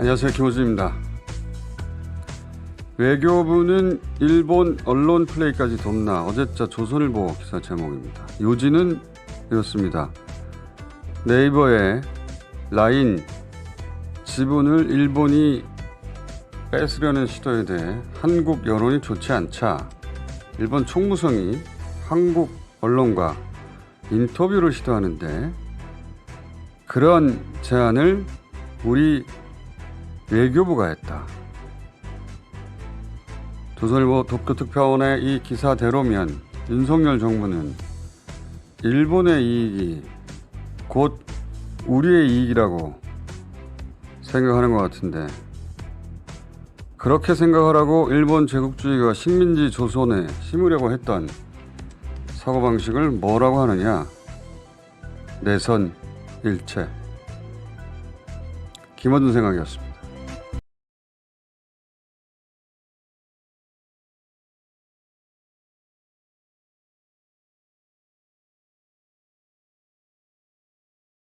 안녕하세요. 김호준입니다. 외교부는 일본 언론 플레이까지 돕나 어제자 조선일보 기사 제목입니다. 요지는 이렇습니다. 네이버의 라인 지분을 일본이 뺏으려는 시도에 대해 한국 여론이 좋지 않자 일본 총무성이 한국 언론과 인터뷰를 시도하는데 그런 제안을 우리 외교부가 했다. 조선일보 도쿄특파원의 이 기사대로면 윤석열 정부는 일본의 이익이 곧 우리의 이익이라고 생각하는 것 같은데 그렇게 생각하라고 일본 제국주의가 식민지 조선에 심으려고 했던 사고방식을 뭐라고 하느냐 내선 일체 김어준 생각이었습니다.